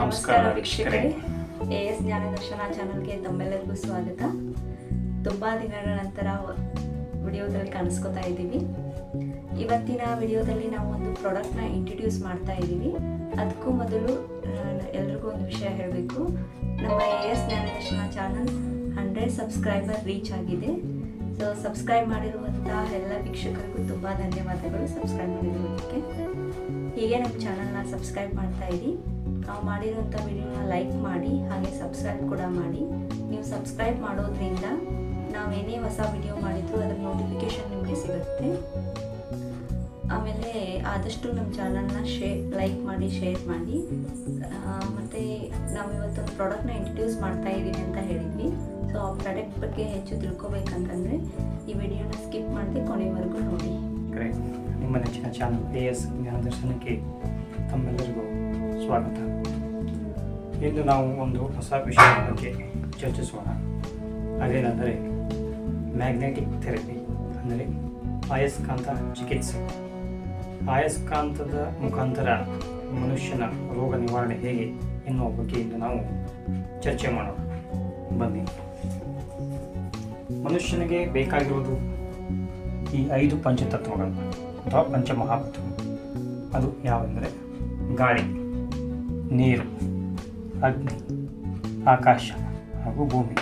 ನಮಸ್ಕಾರ ವೀಕ್ಷಕರೇ. A S ಜ್ಞಾನದರ್ಶನ ಚಾನಲ್ಗೆ ತಮ್ಮೆಲ್ಲರಿಗೂ ಸ್ವಾಗತ. ತುಂಬ ದಿನಗಳ ನಂತರ ವಿಡಿಯೋದಲ್ಲಿ ಕಾಣಿಸ್ಕೊತಾ ಇದ್ದೀವಿ. ಇವತ್ತಿನ ವಿಡಿಯೋದಲ್ಲಿ ನಾವು ಒಂದು ಪ್ರಾಡಕ್ಟ್ನ ಇಂಟ್ರಡ್ಯೂಸ್ ಮಾಡ್ತಾ ಇದ್ದೀವಿ. ಅದಕ್ಕೂ ಮೊದಲು ಎಲ್ರಿಗೂ ಒಂದು ವಿಷಯ ಹೇಳಬೇಕು. ನಮ್ಮ A S Jnanadarshana channel hundred subscriber reach ಆಗಿದೆ. ಸೊ ಸಬ್ಸ್ಕ್ರೈಬ್ ಮಾಡಿರುವಂತಹ ಎಲ್ಲ ವೀಕ್ಷಕರಿಗೂ ತುಂಬ ಧನ್ಯವಾದಗಳು ಸಬ್ಸ್ಕ್ರೈಬ್ ಮಾಡಿರುವುದಕ್ಕೆ. ಹೀಗೆ ನಮ್ಮ ಚಾನಲ್ನ ಸಬ್ಸ್ಕ್ರೈಬ್ ಮಾಡ್ತಾ ಇರಿ. ನಾವು ಮಾಡಿರುವಂಥ ವಿಡಿಯೋನ ಲೈಕ್ ಮಾಡಿ, ಹಾಗೆ ಸಬ್ಸ್ಕ್ರೈಬ್ ಕೂಡ ಮಾಡಿ. ನೀವು ಸಬ್ಸ್ಕ್ರೈಬ್ ಮಾಡೋದ್ರಿಂದ ನಾವೇನೇ ಹೊಸ ವಿಡಿಯೋ ಮಾಡಿದ್ರು ಅದರ ನೋಟಿಫಿಕೇಶನ್ ನಿಮಗೆ ಸಿಗುತ್ತೆ. ಆಮೇಲೆ ಆದಷ್ಟು ನಮ್ಮ ಚಾನಲ್ನ ಶೇ, ಲೈಕ್ ಮಾಡಿ, ಶೇರ್ ಮಾಡಿ. ಮತ್ತು ನಾವು ಇವತ್ತೊಂದು ಪ್ರಾಡಕ್ಟ್ನ ಇಂಟ್ರಡ್ಯೂಸ್ ಮಾಡ್ತಾ ಇದ್ದೀವಿ ಅಂತ ಹೇಳಿದ್ವಿ. ಸೊ, ಆ ಪ್ರಾಡಕ್ಟ್ ಬಗ್ಗೆ ಹೆಚ್ಚು ತಿಳ್ಕೊಬೇಕಂತಂದರೆ ಈ ವಿಡಿಯೋನ ಸ್ಕಿಪ್ ಮಾಡದೆ ಕೊನೆವರೆಗೂ ನೋಡಿ. ನಿಮ್ಮ ನೆಚ್ಚಿನ ಚಾನಲ್ ಎ ಎಸ್ ಜ್ಞಾನದರ್ಶನಕ್ಕೆ ತಮ್ಮೆಲ್ಲರಿಗೂ ಸ್ವಾಗತ. ಇಂದು ನಾವು ಒಂದು ಹೊಸ ವಿಷಯದ ಬಗ್ಗೆ ಚರ್ಚಿಸೋಣ. ಅದೇನೆಂದರೆ ಮ್ಯಾಗ್ನೆಟಿಕ್ ಥೆರಪಿ ಅಂದರೆ ಆಯಸ್ಕಾಂತ ಚಿಕಿತ್ಸೆ. ಆಯಸ್ಕಾಂತದ ಮುಖಾಂತರ ಮನುಷ್ಯನ ರೋಗ ನಿವಾರಣೆ ಹೇಗೆ ಎನ್ನುವ ಬಗ್ಗೆ ಇಂದು ನಾವು ಚರ್ಚೆ ಮಾಡೋಣ. ಬನ್ನಿ. ಮನುಷ್ಯನಿಗೆ ಬೇಕಾಗಿರುವುದು ಈ ಐದು ಪಂಚತತ್ವಗಳು. ಅಥವಾ ಪಂಚಮಹಾಭೂತಗಳು ಅದು ಯಾವೆಂದರೆ ಗಾಳಿ, ನೀರು. ಅಗ್ನಿ, ಆಕಾಶ ಹಾಗೂ ಭೂಮಿ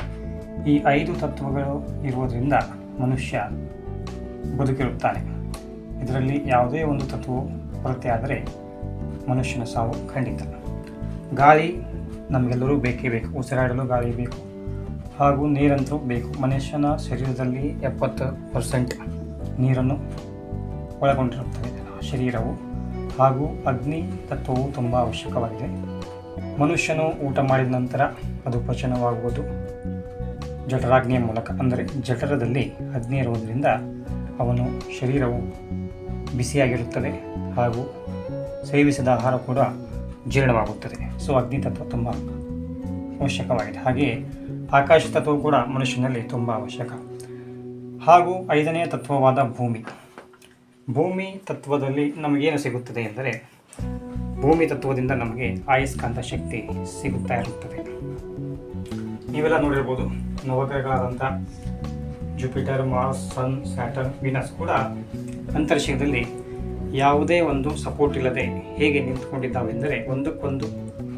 ಈ ಐದು ತತ್ವಗಳು ಇರುವುದರಿಂದ ಮನುಷ್ಯ ಬದುಕಿರುತ್ತಾನೆ. ಇದರಲ್ಲಿ ಯಾವುದೇ ಒಂದು ತತ್ವವು ಕೊರತೆಯಾದರೆ ಮನುಷ್ಯನ ಸಾವು ಖಂಡಿತ. ಗಾಳಿ ನಮಗೆಲ್ಲರೂ ಬೇಕೇ ಬೇಕು. ಉಸಿರಾಡಲು ಗಾಳಿ ಬೇಕು. ಹಾಗೂ ನೀರಂತೂ ಬೇಕು. ಮನುಷ್ಯನ ಶರೀರದಲ್ಲಿ ಎಪ್ಪತ್ತು ಪರ್ಸೆಂಟ್ ನೀರನ್ನು ಒಳಗೊಂಡಿರುತ್ತದೆ. ಶರೀರವು ಹಾಗೂ ಅಗ್ನಿ ತತ್ವವು ತುಂಬ ಅವಶ್ಯಕವಾಗಿದೆ. ಮನುಷ್ಯನು ಊಟ ಮಾಡಿದ ನಂತರ ಅದು ಪಚನವಾಗುವುದು. ಜಠರಾಗ್ನಿಯ ಮೂಲಕ, ಅಂದರೆ ಜಠರದಲ್ಲಿ ಅಗ್ನಿ ಇರುವುದರಿಂದ ಅವನು ಶರೀರವು ಬಿಸಿಯಾಗಿರುತ್ತದೆ ಹಾಗೂ ಸೇವಿಸಿದ ಆಹಾರ ಕೂಡ ಜೀರ್ಣವಾಗುತ್ತದೆ. ಸೊ, ಅಗ್ನಿ ತತ್ವ ತುಂಬ ಅವಶ್ಯಕವಾಗಿದೆ. ಹಾಗೆಯೇ ಆಕಾಶ ತತ್ವವು ಕೂಡ ಮನುಷ್ಯನಲ್ಲಿ ತುಂಬ ಅವಶ್ಯಕ. ಹಾಗೂ ಐದನೆಯ ತತ್ವವಾದ ಭೂಮಿ. ಭೂಮಿ ತತ್ವದಲ್ಲಿ ನಮಗೇನು ಸಿಗುತ್ತದೆ ಎಂದರೆ ಭೂಮಿ ತತ್ವದಿಂದ ನಮಗೆ ಆಯಸ್ಕಾಂತ ಶಕ್ತಿ ಸಿಗುತ್ತಾ ಇರುತ್ತದೆ. ನೀವೆಲ್ಲ ನೋಡಿರ್ಬೋದು, ನವಗ್ರಹಗಳಾದಂಥ Jupiter Mars Sun Saturn Venus ಕೂಡ ಅಂತರಿಕ್ಷದಲ್ಲಿ ಯಾವುದೇ ಒಂದು ಸಪೋರ್ಟ್ ಇಲ್ಲದೆ ಹೇಗೆ ನಿಂತುಕೊಂಡಿದ್ದಾವೆಂದರೆ ಒಂದಕ್ಕೊಂದು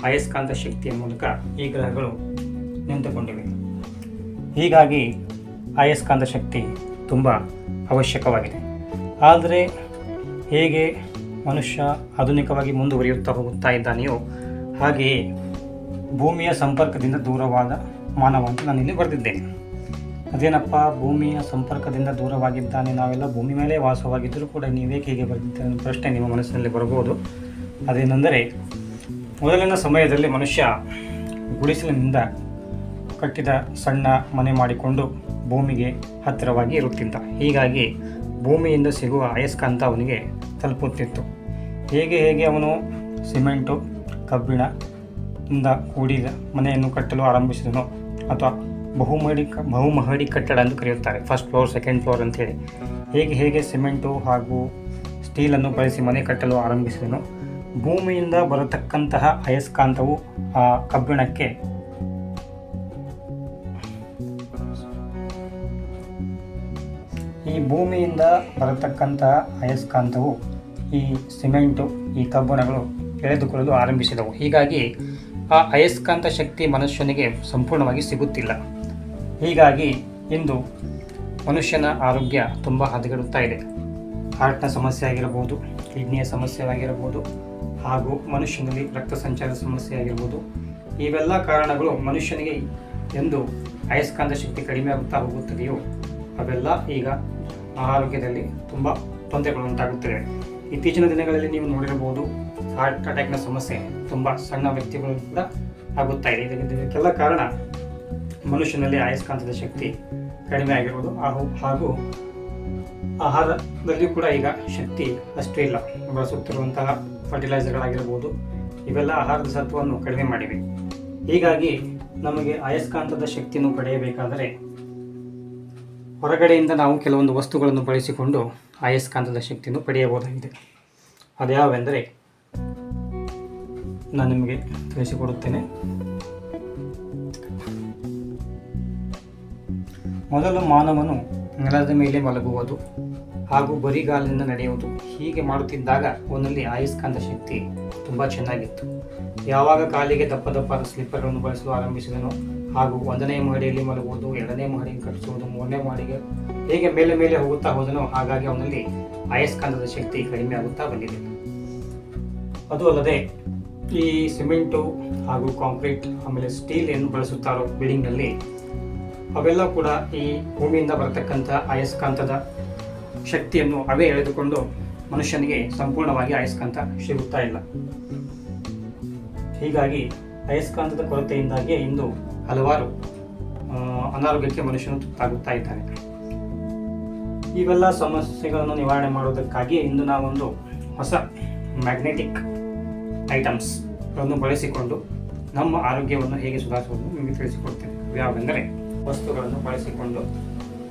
ಅಯಸ್ಕಾಂತ ಶಕ್ತಿಯ ಮೂಲಕ ಈ ಗ್ರಹಗಳು ನಿಂತುಕೊಂಡಿವೆ. ಹೀಗಾಗಿ ಅಯಸ್ಕಾಂತ ಶಕ್ತಿ ತುಂಬ ಅವಶ್ಯಕವಾಗಿದೆ. ಆದರೆ ಹೇಗೆ ಮನುಷ್ಯ ಆಧುನಿಕವಾಗಿ ಮುಂದುವರಿಯುತ್ತಾ ಹೋಗುತ್ತಾ ಇದ್ದಾನೆಯೋ, ಹಾಗೆಯೇ ಭೂಮಿಯ ಸಂಪರ್ಕದಿಂದ ದೂರವಾದ ಮಾನವ ಅಂತ ನಾನು ಇಲ್ಲಿ ಬರೆದಿದ್ದೇನೆ. ಅದೇನಪ್ಪ, ಭೂಮಿಯ ಸಂಪರ್ಕದಿಂದ ದೂರವಾಗಿದ್ದಾನೆ, ನಾವೆಲ್ಲ ಭೂಮಿ ಮೇಲೆ ವಾಸವಾಗಿದ್ದರೂ ಕೂಡ ನೀವೇಕೆ ಹೀಗೆ ಬರೆದಿದ್ದೇನೆ ಅನ್ನೋ ಪ್ರಶ್ನೆ ನಿಮ್ಮ ಮನಸ್ಸಿನಲ್ಲಿ ಬರಬಹುದು. ಅದೇನೆಂದರೆ, ಮೊದಲಿನ ಸಮಯದಲ್ಲಿ ಮನುಷ್ಯ ಗುಡಿಸಲಿನಿಂದ ಕಟ್ಟಿದ ಸಣ್ಣ ಮನೆ ಮಾಡಿಕೊಂಡು ಭೂಮಿಗೆ ಹತ್ತಿರವಾಗಿ ಇರುತ್ತಿದ್ದ. ಹೀಗಾಗಿ ಭೂಮಿಯಿಂದ ಸಿಗುವ ಅಯಸ್ಕಾಂತ ಅವನಿಗೆ ತಲುಪುತ್ತಿತ್ತು. ಹೇಗೆ ಹೇಗೆ ಅವನು ಸಿಮೆಂಟು, ಕಬ್ಬಿಣ ಇಂದ ಕೂಡಿದ ಮನೆಯನ್ನು ಕಟ್ಟಲು ಆರಂಭಿಸಿದನು ಅಥವಾ ಬಹುಮಹಡಿ ಬಹುಮಹಡಿ ಕಟ್ಟಡ ಎಂದು ಕರೆಯುತ್ತಾರೆ. ಫಸ್ಟ್ ಫ್ಲೋರ್ ಸೆಕೆಂಡ್ ಫ್ಲೋರ್ ಅಂತೇಳಿ ಹೇಗೆ ಹೇಗೆ ಸಿಮೆಂಟು ಹಾಗೂ ಸ್ಟೀಲನ್ನು ಬಳಸಿ ಮನೆ ಕಟ್ಟಲು ಆರಂಭಿಸಿದನು, ಭೂಮಿಯಿಂದ ಬರತಕ್ಕಂತಹ ಅಯಸ್ಕಾಂತವು ಆ ಕಬ್ಬಿಣಕ್ಕೆ ಈ ಭೂಮಿಯಿಂದ ಬರತಕ್ಕಂತಹ ಅಯಸ್ಕಾಂತವು ಈ ಸಿಮೆಂಟು, ಈ ಕಬ್ಬಣಗಳು ಎಳೆದುಕೊಳ್ಳಲು ಆರಂಭಿಸಿದವು. ಹೀಗಾಗಿ ಆ ಅಯಸ್ಕಾಂತ ಶಕ್ತಿ ಮನುಷ್ಯನಿಗೆ ಸಂಪೂರ್ಣವಾಗಿ ಸಿಗುತ್ತಿಲ್ಲ. ಹೀಗಾಗಿ ಇಂದು ಮನುಷ್ಯನ ಆರೋಗ್ಯ ತುಂಬ ಹದಗೆಡುತ್ತಾ ಇದೆ. ಹಾರ್ಟ್ನ ಸಮಸ್ಯೆ ಆಗಿರಬಹುದು ಕಿಡ್ನಿಯ ಸಮಸ್ಯೆ ಆಗಿರಬಹುದು ಹಾಗೂ ಮನುಷ್ಯನಲ್ಲಿ ರಕ್ತ ಸಂಚಾರದ ಸಮಸ್ಯೆ ಆಗಿರ್ಬೋದು, ಇವೆಲ್ಲ ಕಾರಣಗಳು ಮನುಷ್ಯನಿಗೆ ಎಂದು ಅಯಸ್ಕಾಂತ ಶಕ್ತಿ ಕಡಿಮೆ ಆಗುತ್ತಾ ಹೋಗುತ್ತದೆಯೋ, ಅವೆಲ್ಲ ಈಗ ಆರೋಗ್ಯದಲ್ಲಿ ತುಂಬ ತೊಂದರೆಗಳು ಉಂಟಾಗುತ್ತವೆ. ಇತ್ತೀಚಿನ ದಿನಗಳಲ್ಲಿ ನೀವು ನೋಡಿರಬಹುದು ಹಾರ್ಟ್ ಅಟ್ಯಾಕ್ನ ಸಮಸ್ಯೆ ತುಂಬ ಸಣ್ಣ ವ್ಯಕ್ತಿಗಳು ಕೂಡ ಆಗುತ್ತಾ ಇದೆ. ಇದಕ್ಕೆ ಇದಕ್ಕೆಲ್ಲ ಕಾರಣ ಮನುಷ್ಯನಲ್ಲಿ ಆಯಸ್ಕಾಂತದ ಶಕ್ತಿ ಕಡಿಮೆ ಆಗಿರುವುದು ಹಾಗೂ ಆಹಾರದಲ್ಲಿ ಕೂಡ ಈಗ ಶಕ್ತಿ ಅಷ್ಟು ಇಲ್ಲ. ಬಳಸುತ್ತಿರುವಂತಹ ಫರ್ಟಿಲೈಸರ್ಗಳಾಗಿರ್ಬೋದು ಇವೆಲ್ಲ ಆಹಾರದ ಸತ್ವವನ್ನು ಕಡಿಮೆ ಮಾಡಿವೆ. ಹೀಗಾಗಿ ನಮಗೆ ಅಯಸ್ಕಾಂತದ ಶಕ್ತಿಯನ್ನು ಪಡೆಯಬೇಕಾದರೆ ಹೊರಗಡೆಯಿಂದ ನಾವು ಕೆಲವೊಂದು ವಸ್ತುಗಳನ್ನು ಬಳಸಿಕೊಂಡು ಆಯಸ್ಕಾಂತದ ಶಕ್ತಿಯನ್ನು ಪಡೆಯಬಹುದಾಗಿದೆ. ಅದ್ಯಾವೆಂದರೆ ನಾನು ನಿಮಗೆ ತಿಳಿಸಿಕೊಡುತ್ತೇನೆ. ಮೊದಲು ಮಾನವನು ನೆಲದ ಮೇಲೆ ಮಲಗುವುದು ಹಾಗೂ ಬರಿಗಾಲಿನಿಂದ ನಡೆಯುವುದು ಹೀಗೆ ಮಾಡುತ್ತಿದ್ದಾಗ ಅವನಲ್ಲಿ ಆಯಸ್ಕಾಂತ ಶಕ್ತಿ ತುಂಬ ಚೆನ್ನಾಗಿತ್ತು. ಯಾವಾಗ ಕಾಲಿಗೆ ದಪ್ಪ ದಪ್ಪಾದ ಸ್ಲಿಪ್ಪರ್ಗಳನ್ನು ಬಳಸಲು ಆರಂಭಿಸಿದನು ಹಾಗೂ ಒಂದನೇ ಮಹಡಿಯಲ್ಲಿ ಮಲಗುವುದು, ಎರಡನೇ ಮಹಡಿಗೆ ಕಟ್ಟಿಸುವುದು, ಮೂರನೇ ಮಹಡಿಗೆ ಹೇಗೆ ಮೇಲೆ ಮೇಲೆ ಹೋಗುತ್ತಾ ಹೋದನೋ ಹಾಗಾಗಿ ಅವನಲ್ಲಿ ಅಯಸ್ಕಾಂತದ ಶಕ್ತಿ ಕಡಿಮೆ ಆಗುತ್ತಾ ಬಂದಿದೆ. ಅದು ಅಲ್ಲದೆ ಈ ಸಿಮೆಂಟು ಹಾಗೂ ಕಾಂಕ್ರೀಟ್, ಆಮೇಲೆ ಸ್ಟೀಲ್ ಏನು ಬಳಸುತ್ತಾರೋ ಬಿಲ್ಡಿಂಗ್ನಲ್ಲಿ ಅವೆಲ್ಲ ಕೂಡ ಈ ಭೂಮಿಯಿಂದ ಬರತಕ್ಕಂಥ ಅಯಸ್ಕಾಂತದ ಶಕ್ತಿಯನ್ನು ಅವೇ ಎಳೆದುಕೊಂಡು ಮನುಷ್ಯನಿಗೆ ಸಂಪೂರ್ಣವಾಗಿ ಅಯಸ್ಕಾಂತ ಸಿಗುತ್ತಾ ಇಲ್ಲ. ಹೀಗಾಗಿ ಅಯಸ್ಕಾಂತದ ಕೊರತೆಯಿಂದಾಗಿ ಇಂದು ಹಲವಾರು ಅನಾರೋಗ್ಯಕ್ಕೆ ಮನುಷ್ಯನು ತುತ್ತಾಗುತ್ತಾ ಇದ್ದಾನೆ. ಇವೆಲ್ಲ ಸಮಸ್ಯೆಗಳನ್ನು ನಿವಾರಣೆ ಮಾಡುವುದಕ್ಕಾಗಿ ಇಂದು ನಾವೊಂದು ಹೊಸ ಮ್ಯಾಗ್ನೆಟಿಕ್ ಐಟಮ್ಸ್ಗಳನ್ನು ಬಳಸಿಕೊಂಡು ನಮ್ಮ ಆರೋಗ್ಯವನ್ನು ಹೇಗೆ ಸುಧಾರಿಸುವುದು ನಿಮಗೆ ತಿಳಿಸಿಕೊಡ್ತೇನೆ. ಯಾವೆಂದರೆ, ವಸ್ತುಗಳನ್ನು ಬಳಸಿಕೊಂಡು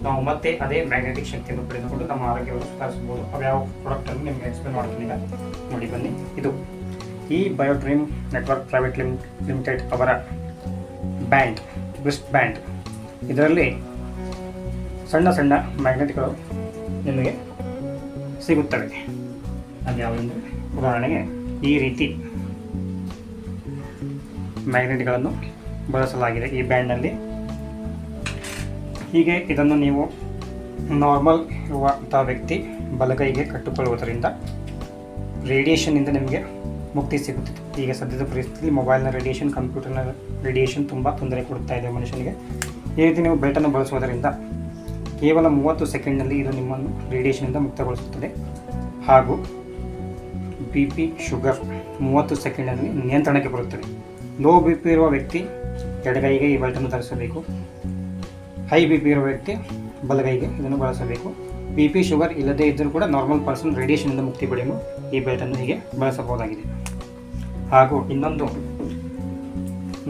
ನಾವು ಮತ್ತೆ ಅದೇ ಮ್ಯಾಗ್ನೆಟಿಕ್ ಶಕ್ತಿಯನ್ನು ಪಡೆದುಕೊಂಡು ನಮ್ಮ ಆರೋಗ್ಯವನ್ನು ಸುಧಾರಿಸಬಹುದು. ಅವ್ಯಾವ ಪ್ರಾಡಕ್ಟನ್ನು ನಿಮಗೆ ಎಕ್ಸ್ಪ್ಲೇನ್ ಮಾಡ್ತೀನಿ ನೋಡಿ ಬನ್ನಿ. ಇದು ಈ Biodream network private lim limited ಅವರ ಬ್ಯಾಂಡ್ ಬ್ರಿಸ್ಟ್ ಬ್ಯಾಂಡ್ ಇದರಲ್ಲಿ ಸಣ್ಣ ಸಣ್ಣ ಮ್ಯಾಗ್ನೆಟ್ಗಳು ನಿಮಗೆ ಸಿಗುತ್ತವೆ. ಅದು ಯಾವುದೆಂದರೆ? ಉದಾಹರಣೆಗೆ ಈ ರೀತಿ ಮ್ಯಾಗ್ನೆಟ್ಗಳನ್ನು ಬಳಸಲಾಗಿದೆ ಈ ಬ್ಯಾಂಡ್ನಲ್ಲಿ. ಹೀಗೆ ಇದನ್ನು ನೀವು ನಾರ್ಮಲ್ ಇರುವಂಥ ವ್ಯಕ್ತಿ ಬಲಗೈಗೆ ಕಟ್ಟಿಕೊಳ್ಳುವುದರಿಂದ ರೇಡಿಯೇಷನ್ನಿಂದ ನಿಮಗೆ ಮುಕ್ತಿ ಸಿಗುತ್ತಿತ್ತು ಈಗ ಸದ್ಯದ ಪರಿಸ್ಥಿತಿ ಮೊಬೈಲ್ನ ರೇಡಿಯೇಷನ್ ಕಂಪ್ಯೂಟರ್ನ ರೇಡಿಯೇಷನ್ ತುಂಬ ತೊಂದರೆ ಕೊಡ್ತಾ ಇದೆ ಮನುಷ್ಯನಿಗೆ. ಈ ರೀತಿ ನೀವು ಬೆಲ್ಟನ್ನು ಬಳಸುವುದರಿಂದ ಕೇವಲ ಮೂವತ್ತು ಸೆಕೆಂಡ್ನಲ್ಲಿ ಇದು ನಿಮ್ಮನ್ನು ರೇಡಿಯೇಷನಿಂದ ಮುಕ್ತಗೊಳಿಸುತ್ತದೆ. ಹಾಗೂ ಬಿ ಪಿ ಶುಗರ್ ಮೂವತ್ತು ಸೆಕೆಂಡ್ನಲ್ಲಿ ನಿಯಂತ್ರಣಕ್ಕೆ ಬರುತ್ತದೆ. ಲೋ ಬಿ ಪಿ ಇರುವ ವ್ಯಕ್ತಿ ಎಡಗೈಗೆ ಈ ಬೆಲ್ಟನ್ನು ಧರಿಸಬೇಕು. ಹೈ ಬಿ ಪಿ ಇರುವ ವ್ಯಕ್ತಿ ಬಲಗೈಗೆ ಇದನ್ನು ಬಳಸಬೇಕು. ಬಿ ಪಿ ಶುಗರ್ ಇಲ್ಲದೇ ಇದ್ದರೂ ಕೂಡ ನಾರ್ಮಲ್ ಪರ್ಸನ್ ರೇಡಿಯೇಷನಿಂದ ಮುಕ್ತಿ ಪಡೆಯಲು ಈ ಬೆಲ್ಟನ್ನು ಹೀಗೆ ಬಳಸಬಹುದಾಗಿದೆ. ಹಾಗೂ ಇನ್ನೊಂದು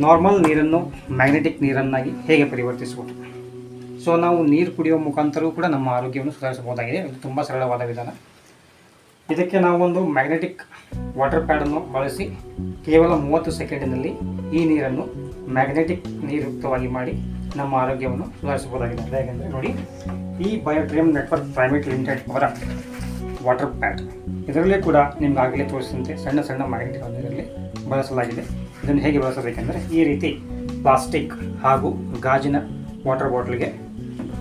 ನಾರ್ಮಲ್ ನೀರನ್ನು ಮ್ಯಾಗ್ನೆಟಿಕ್ ನೀರನ್ನಾಗಿ ಹೇಗೆ ಪರಿವರ್ತಿಸುವುದು? ಸೊ ನಾವು ನೀರು ಕುಡಿಯುವ ಮುಖಾಂತರವೂ ಕೂಡ ನಮ್ಮ ಆರೋಗ್ಯವನ್ನು ಸುಧಾರಿಸಬಹುದಾಗಿದೆ. ಇದು ತುಂಬ ಸರಳವಾದ ವಿಧಾನ. ಇದಕ್ಕೆ ನಾವೊಂದು ಮ್ಯಾಗ್ನೆಟಿಕ್ ವಾಟರ್ ಪ್ಯಾಡನ್ನು ಬಳಸಿ ಕೇವಲ ಮೂವತ್ತು ಸೆಕೆಂಡಿನಲ್ಲಿ ಈ ನೀರನ್ನು ಮ್ಯಾಗ್ನೆಟಿಕ್ ನೀರುಕ್ತವಾಗಿ ಮಾಡಿ ನಮ್ಮ ಆರೋಗ್ಯವನ್ನು ಸುಧಾರಿಸಬಹುದಾಗಿದೆ. ಹೇಗೆಂದರೆ ನೋಡಿ, ಈ ಬಯೋಟ್ರಿಯಂ ನೆಟ್ವರ್ಕ್ ಪ್ರೈವೇಟ್ ಲಿಮಿಟೆಡ್ ಅವರ ವಾಟರ್ ಪ್ಯಾಡ್ ಇದರಲ್ಲಿ ಕೂಡ ನಿಮ್ಗೆ ಆಗಲೇ ತೋರಿಸಿದಂತೆ ಸಣ್ಣ ಸಣ್ಣ ಮ್ಯಾಗ್ನೆಟ್ಗಳನ್ನು ಇದರಲ್ಲಿ ಬಳಸಲಾಗಿದೆ. ಇದನ್ನು ಹೇಗೆ ಬಳಸಬೇಕೆಂದರೆ ಈ ರೀತಿ ಪ್ಲಾಸ್ಟಿಕ್ ಹಾಗೂ ಗಾಜಿನ ವಾಟರ್ ಬಾಟ್ಲಿಗೆ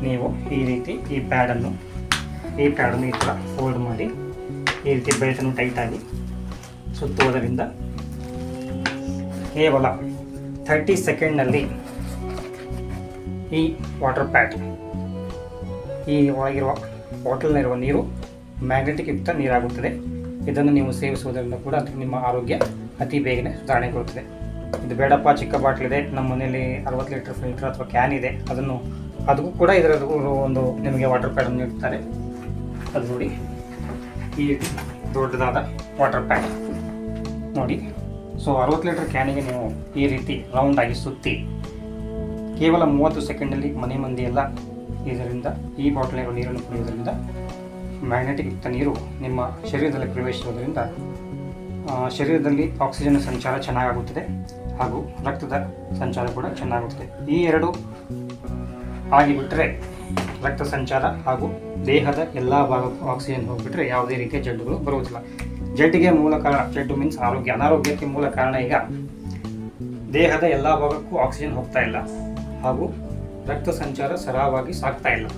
ನೀವು ಈ ರೀತಿ ಈ ಪ್ಯಾಡನ್ನು ಈ ಪ್ಯಾಡನ್ನು ಈ ಥರ ಫೋಲ್ಡ್ ಮಾಡಿ ಈ ರೀತಿ ಬೆಲ್ಟನ್ನು ಟೈಟಾಗಿ ಸುತ್ತುವುದರಿಂದ ಕೇವಲ ಥರ್ಟಿ ಸೆಕೆಂಡ್ನಲ್ಲಿ ಈ ವಾಟರ್ ಪ್ಯಾಡ್ ಈ ಒಳಗಿರುವ ಬಾಟಲ್ನಲ್ಲಿರುವ ನೀರು ಮ್ಯಾಗ್ನೆಟಿಕ್ ಯುಕ್ತ ನೀರಾಗುತ್ತದೆ. ಇದನ್ನು ನೀವು ಸೇವಿಸುವುದರಿಂದ ಕೂಡ ನಿಮ್ಮ ಆರೋಗ್ಯ ಅತಿ ಬೇಗನೆ ಸುಧಾರಣೆಗೊಳ್ಳುತ್ತದೆ ಇದು ಬೇಡಪ್ಪ, ಚಿಕ್ಕ ಬಾಟ್ಲ್ ಇದೆ, ನಮ್ಮ ಮನೆಯಲ್ಲಿ ಅರವತ್ತು ಲೀಟರ್ ಫಿಲ್ಟರ್ ಅಥವಾ ಕ್ಯಾನ್ ಇದೆ, ಅದನ್ನು ಅದಕ್ಕೂ ಕೂಡ ಇದರ ಒಂದು ನಿಮಗೆ ವಾಟರ್ ಪ್ಯಾಡನ್ನು ನೀಡುತ್ತಾರೆ. ಅದು ನೋಡಿ. ಈ ದೊಡ್ಡದಾದ ವಾಟರ್ ಪ್ಯಾಡ್. ನೋಡಿ. ಸೊ, ಅರವತ್ತು ಲೀಟರ್ ಕ್ಯಾನಿಗೆ ನೀವು ಈ ರೀತಿ ರೌಂಡಾಗಿ ಸುತ್ತಿ, ಕೇವಲ ಮೂವತ್ತು ಸೆಕೆಂಡಲ್ಲಿ ಮನೆ ಮಂದಿ ಎಲ್ಲ ಇದರಿಂದ ಈ ಬಾಟ್ಲಿಗಳು ನೀರನ್ನು ಕುಡಿಯುವುದರಿಂದ ಮ್ಯಾಗ್ನೆಟಿಕ್ ನೀರು ನಿಮ್ಮ ಶರೀರದಲ್ಲಿ ಪ್ರವೇಶಿಸುವುದರಿಂದ ಶರೀರದಲ್ಲಿ ಆಕ್ಸಿಜನ್ ಸಂಚಾರ ಚೆನ್ನಾಗಾಗುತ್ತದೆ ಹಾಗೂ ರಕ್ತದ ಸಂಚಾರ ಕೂಡ ಚೆನ್ನಾಗುತ್ತದೆ. ಈ ಎರಡು ಆಗಿಬಿಟ್ರೆ, ರಕ್ತ ಸಂಚಾರ ಹಾಗೂ ದೇಹದ ಎಲ್ಲ ಭಾಗಕ್ಕೂ ಆಕ್ಸಿಜನ್ ಹೋಗಿಬಿಟ್ರೆ ಯಾವುದೇ ರೀತಿಯ ಜಡ್ಡುಗಳು ಬರುವುದಿಲ್ಲ. ಜಡ್ಡಿಗೆ ಮೂಲ ಕಾರಣ, ಜಡ್ಡು ಮೀನ್ಸ್ ಆರೋಗ್ಯ. ಅನಾರೋಗ್ಯಕ್ಕೆ ಮೂಲ ಕಾರಣ ಈಗ ದೇಹದ ಎಲ್ಲ ಭಾಗಕ್ಕೂ ಆಕ್ಸಿಜನ್ ಹೋಗ್ತಾ ಇಲ್ಲ ಹಾಗೂ ರಕ್ತ ಸಂಚಾರ ಸರಾಗವಾಗಿ ಸಾಗ್ತಾ ಇಲ್ಲ.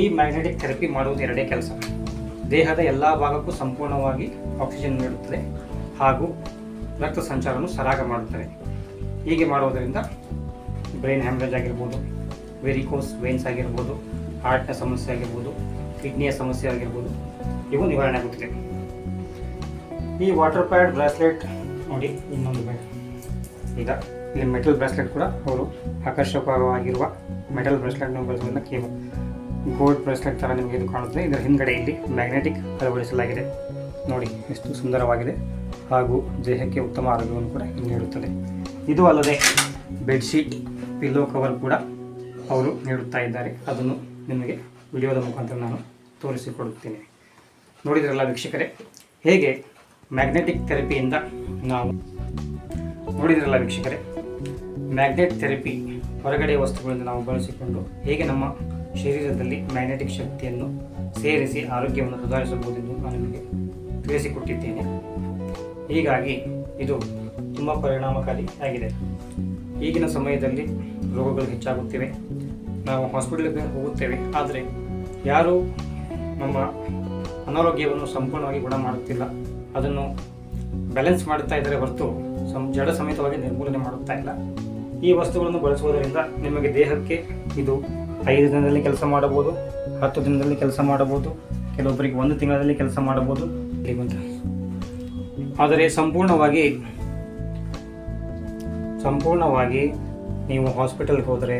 ಈ ಮ್ಯಾಗ್ನೆಟಿಕ್ ಥೆರಪಿ ಮಾಡುವುದು ಎರಡೇ ಕೆಲಸ. ದೇಹದ ಎಲ್ಲ ಭಾಗಕ್ಕೂ ಸಂಪೂರ್ಣವಾಗಿ ಆಕ್ಸಿಜನ್ ನೀಡುತ್ತದೆ ಹಾಗೂ ರಕ್ತ ಸಂಚಾರವನ್ನು ಸರಾಗ ಮಾಡುತ್ತದೆ. ಹೀಗೆ ಮಾಡುವುದರಿಂದ ಬ್ರೈನ್ ಹ್ಯಾಮ್ರೇಜ್ ಆಗಿರ್ಬೋದು ವೆರಿಕೋಸ್ ವೇನ್ಸ್ ಆಗಿರ್ಬೋದು ಹಾರ್ಟ್ನ ಸಮಸ್ಯೆ ಆಗಿರ್ಬೋದು ಕಿಡ್ನಿಯ ಸಮಸ್ಯೆ ಆಗಿರ್ಬೋದು, ಇವು ನಿವಾರಣೆ ಆಗುತ್ತದೆ. ಈ ವಾಟರ್ ಪ್ಯಾಡ್ ಬ್ರಾಸ್ಲೆಟ್ ನೋಡಿ ಇನ್ನೊಂದು ಈಗ ಇಲ್ಲಿ ಮೆಟಲ್ ಬ್ರಾಸ್ಲೆಟ್ ಕೂಡ ಅವರು ಆಕರ್ಷಕವಾಗಿರುವ ಮೆಟಲ್ ಬ್ರಾಸ್ಲೆಟ್ನ ಬಳಸೋದ್ರಿಂದ ಕೇವಲ ಗೋಲ್ಡ್ ಬ್ರೇಸ್ಲೆಟ್ ಥರ ನಿಮಗೆ ಇದು ಕಾಣುತ್ತದೆ. ಇದರ ಹಿಂದ್ಗಡೆ ಇಲ್ಲಿ ಮ್ಯಾಗ್ನೆಟಿಕ್ ಅಳವಡಿಸಲಾಗಿದೆ. ನೋಡಿ, ಎಷ್ಟು ಸುಂದರವಾಗಿದೆ. ಹಾಗೂ ದೇಹಕ್ಕೆ ಉತ್ತಮ ಆರೋಗ್ಯವನ್ನು ಕೂಡ ನೀಡುತ್ತದೆ. ಇದು ಅಲ್ಲದೆ ಬೆಡ್ಶೀಟ್ ಪಿಲ್ಲೋ ಕವರ್ ಕೂಡ ಅವರು ನೀಡುತ್ತಾ ಇದ್ದಾರೆ. ಅದನ್ನು ನಿಮಗೆ ವಿಡಿಯೋದ ಮುಖಾಂತರ ನಾನು ತೋರಿಸಿಕೊಡುತ್ತೇನೆ. ನೋಡಿದ್ರಲ್ಲ ವೀಕ್ಷಕರೇ, ಹೇಗೆ ಮ್ಯಾಗ್ನೆಟಿಕ್ ಥೆರಪಿಯಿಂದ ನಾವು ನೋಡಿದ್ರಲ್ಲ ವೀಕ್ಷಕರೇ, ಮ್ಯಾಗ್ನೆಟ್ ಥೆರಪಿ ಹೊರಗಡೆ ವಸ್ತುಗಳಿಂದ ನಾವು ಬಳಸಿಕೊಂಡು ಹೇಗೆ ನಮ್ಮ ಶರೀರದಲ್ಲಿ ಮ್ಯಾಗ್ನೆಟಿಕ್ ಶಕ್ತಿಯನ್ನು ಸೇರಿಸಿ ಆರೋಗ್ಯವನ್ನು ಸುಧಾರಿಸಬಹುದೆಂದು ನಾನು ನಿಮಗೆ ತಿಳಿಸಿಕೊಟ್ಟಿದ್ದೇನೆ. ಹೀಗಾಗಿ ಇದು ತುಂಬ ಪರಿಣಾಮಕಾರಿ ಆಗಿದೆ. ಈಗಿನ ಸಮಯದಲ್ಲಿ ರೋಗಗಳು ಹೆಚ್ಚಾಗುತ್ತಿವೆ. ನಾವು ಹಾಸ್ಪಿಟಲ್ಗೆ ಹೋಗುತ್ತೇವೆ. ಆದರೆ ಯಾರೂ ನಮ್ಮ ಅನಾರೋಗ್ಯವನ್ನು ಸಂಪೂರ್ಣವಾಗಿ ಗುಣ ಮಾಡುತ್ತಿಲ್ಲ. ಅದನ್ನು ಬ್ಯಾಲೆನ್ಸ್ ಮಾಡುತ್ತಾ ಇದ್ದರೆ ಹೊರತು ಸಂ, ಜಡ ಸಮೇತವಾಗಿ ನಿರ್ಮೂಲನೆ ಮಾಡುತ್ತಾ ಇಲ್ಲ. ಈ ವಸ್ತುಗಳನ್ನು ಬಳಸುವುದರಿಂದ ನಿಮಗೆ ದೇಹಕ್ಕೆ ಇದು ಐದು ದಿನದಲ್ಲಿ ಕೆಲಸ ಮಾಡಬಹುದು, ಹತ್ತು ದಿನದಲ್ಲಿ ಕೆಲಸ ಮಾಡಬಹುದು, ಕೆಲವೊಬ್ಬರಿಗೆ ಒಂದು ತಿಂಗಳಲ್ಲಿ ಕೆಲಸ ಮಾಡಬಹುದು. ಆದರೆ ಸಂಪೂರ್ಣವಾಗಿ ಸಂಪೂರ್ಣವಾಗಿ ನೀವು ಹಾಸ್ಪಿಟಲ್ಗೆ ಹೋದರೆ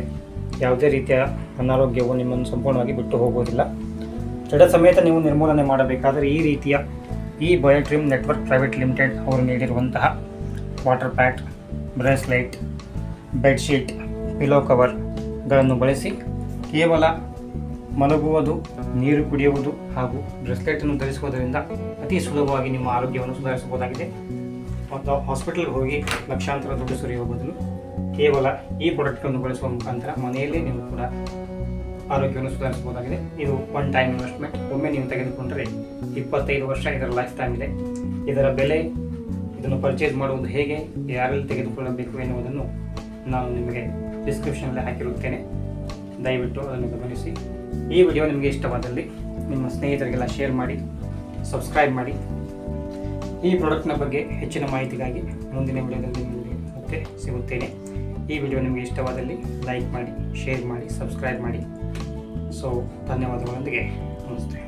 ಯಾವುದೇ ರೀತಿಯ ಅನಾರೋಗ್ಯವು ನಿಮ್ಮನ್ನು ಸಂಪೂರ್ಣವಾಗಿ ಬಿಟ್ಟು ಹೋಗುವುದಿಲ್ಲ. ಜಡ ಸಮೇತ ನೀವು ನಿರ್ಮೂಲನೆ ಮಾಡಬೇಕಾದರೆ ಈ ರೀತಿಯ ಈ ಬಯೋಟ್ರಿಮ್ ನೆಟ್ವರ್ಕ್ ಪ್ರೈವೇಟ್ ಲಿಮಿಟೆಡ್ ಅವರು ನೀಡಿರುವಂತಹ water pack bracelet bedsheet pillow ಕವರ್ಗಳನ್ನು ಬಳಸಿ ಕೇವಲ ಮಲಗುವುದು, ನೀರು ಕುಡಿಯುವುದು ಹಾಗೂ ಬ್ರೆಸ್ಲೆಟನ್ನು ಧರಿಸುವುದರಿಂದ ಅತಿ ಸುಲಭವಾಗಿ ನಿಮ್ಮ ಆರೋಗ್ಯವನ್ನು ಸುಧಾರಿಸಬಹುದಾಗಿದೆ. ಮತ್ತು ಹಾಸ್ಪಿಟಲ್ಗೆ ಹೋಗಿ ಲಕ್ಷಾಂತರ ದುಡ್ಡು ಸುರಿಯುವ ಬದಲು ಕೇವಲ ಈ ಪ್ರಾಡಕ್ಟನ್ನು ಬಳಸುವ ಮುಖಾಂತರ ಮನೆಯಲ್ಲೇ ನೀವು ಕೂಡ ಆರೋಗ್ಯವನ್ನು ಸುಧಾರಿಸಬಹುದಾಗಿದೆ. ಇದು ಒನ್ ಟೈಮ್ ಇನ್ವೆಸ್ಟ್ಮೆಂಟ್ ಒಮ್ಮೆ ನೀವು ತೆಗೆದುಕೊಂಡರೆ ಇಪ್ಪತ್ತೈದು ವರ್ಷ ಇದರ ಲೈಫ್ ಟೈಮ್ ಇದೆ. ಇದರ ಬೆಲೆ, ಇದನ್ನು ಪರ್ಚೇಸ್ ಮಾಡುವುದು ಹೇಗೆ, ಯಾರಲ್ಲಿ ತೆಗೆದುಕೊಳ್ಳಬೇಕು ಎನ್ನುವುದನ್ನು ನಾನು ನಿಮಗೆ ಡಿಸ್ಕ್ರಿಪ್ಷನಲ್ಲಿ ಹಾಕಿರುತ್ತೇನೆ. ದಯವಿಟ್ಟು ಅದನ್ನು ಗಮನಿಸಿ. ಈ ವಿಡಿಯೋ ನಿಮಗೆ ಇಷ್ಟವಾದಲ್ಲಿ ನಿಮ್ಮ ಸ್ನೇಹಿತರಿಗೆಲ್ಲ ಶೇರ್ ಮಾಡಿ ಸಬ್ಸ್ಕ್ರೈಬ್ ಮಾಡಿ. ಈ ಪ್ರಾಡಕ್ಟ್ನ ಬಗ್ಗೆ ಹೆಚ್ಚಿನ ಮಾಹಿತಿಗಾಗಿ ಮುಂದಿನ ವಿಡಿಯೋದಲ್ಲಿ ನಿಮಗೆ ಮತ್ತೆ ಸಿಗುತ್ತೇನೆ. ಈ ವಿಡಿಯೋ ನಿಮಗೆ ಇಷ್ಟವಾದಲ್ಲಿ ಲೈಕ್ ಮಾಡಿ ಶೇರ್ ಮಾಡಿ ಸಬ್ಸ್ಕ್ರೈಬ್ ಮಾಡಿ. ಸೊ ಧನ್ಯವಾದಗಳೊಂದಿಗೆ ನಮಸ್ತೆ.